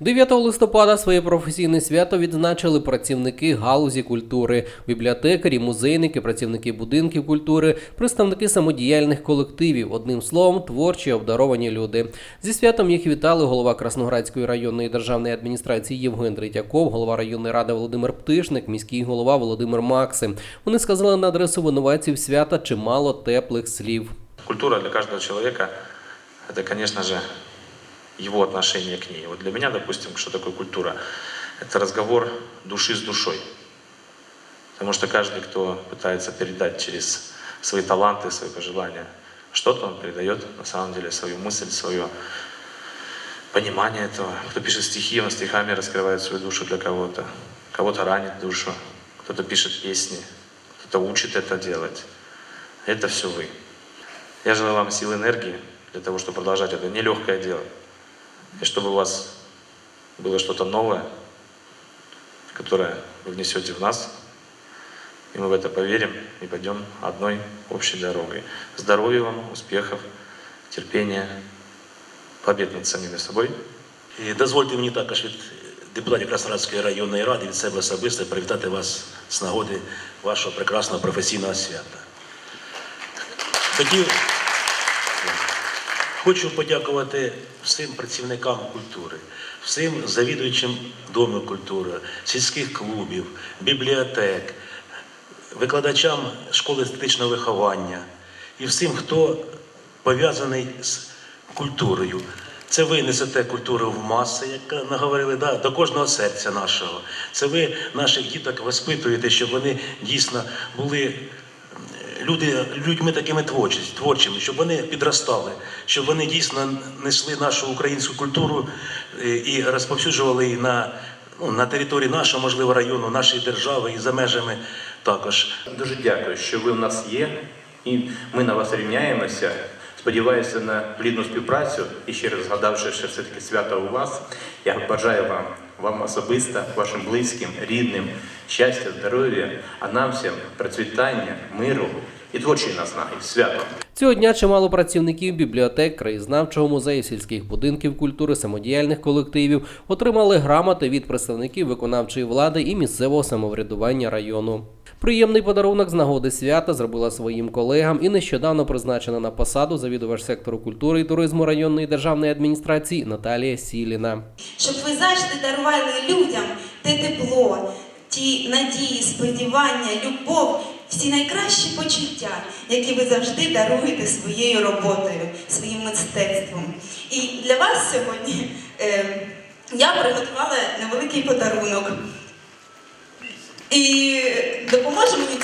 9 листопада своє професійне свято відзначили працівники галузі культури, бібліотекарі, музейники, працівники будинків культури, представники самодіяльних колективів. Одним словом, творчі обдаровані люди. Зі святом їх вітали голова Красноградської районної державної адміністрації Євген Третьяков, голова районної ради Володимир Птишник, міський голова Володимир Максим. Вони сказали на адресу винуватців свята чимало теплих слів. Культура для каждого человека – это, конечно же, его отношение к ней. Вот для меня, допустим, что такое культура? Это разговор души с душой. Потому что каждый, кто пытается передать через свои таланты, свои пожелания что-то, он передает на самом деле свою мысль, свое понимание этого. Кто пишет стихи, он стихами раскрывает свою душу для кого-то. Кого-то ранит душу, кто-то пишет песни, кто-то учит это делать. Это все вы. Я желаю вам сил энергии для того, чтобы продолжать это нелегкое дело. И чтобы у вас было что-то новое, которое вы внесете в нас, и мы в это поверим и пойдем одной общей дорогой. Здоровья вам, успехов, терпения, побед над самими собой. І дозвольте мені також від депутатів Краснодарської районної ради від себе особисто привітати вас з нагоди вашого прекрасного професійного свята. Хотів, Хочу подякувати всім працівникам культури, всім завідуючим Дому культури, сільських клубів, бібліотек, викладачам школи естетичного виховання і всім, хто пов'язаний з культурою. Це ви несете культуру в маси, як наговорили, да, до кожного серця нашого. Це ви наших діток воспитуєте, щоб вони дійсно були люди, людьми такими творчі- творчими, щоб вони підростали, щоб вони дійсно несли нашу українську культуру е, і розповсюджували її на, ну, на території нашого, можливо, району, нашої держави і за межами також. Дуже дякую, що ви в нас є, і ми на вас рівняємося. Сподіваюся на плідну співпрацю і ще раз згадавши, що все-таки свято у вас, я бажаю вам, вам особисто, вашим близьким, рідним, щастя, здоров'я, а нам всім процвітання, миру і творчої наснаги. Свято! Цього дня чимало працівників бібліотек, краєзнавчого музею, сільських будинків культури, самодіяльних колективів отримали грамоти від представників виконавчої влади і місцевого самоврядування району. Приємний подарунок з нагоди свята зробила своїм колегам і нещодавно призначена на посаду завідувач сектору культури і туризму районної державної адміністрації Наталія Сіліна. щоб ви завжди дарували людям те тепло, ті надії, сподівання, любов, всі найкращі почуття, які ви завжди даруєте своєю роботою, своїм мистецтвом. І для вас сьогодні е, я приготувала невеликий подарунок. допоможе мені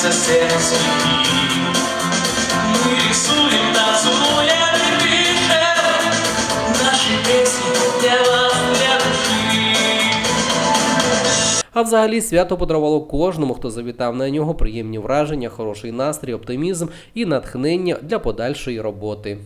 мир светит над нами, путеводная в небе звезда. Мы творим, дышим, мы сочиняем, чтобы жизнь не бесследно прошла. Столь болящий морозную душу Мы читаем со сердца стихи Мы рисуем, танцуем и пишем Наши песни для вас, для души А взагалі свято подарувало кожному, хто завітав на нього приємні враження, хороший настрій, оптимізм і натхнення для подальшої роботи.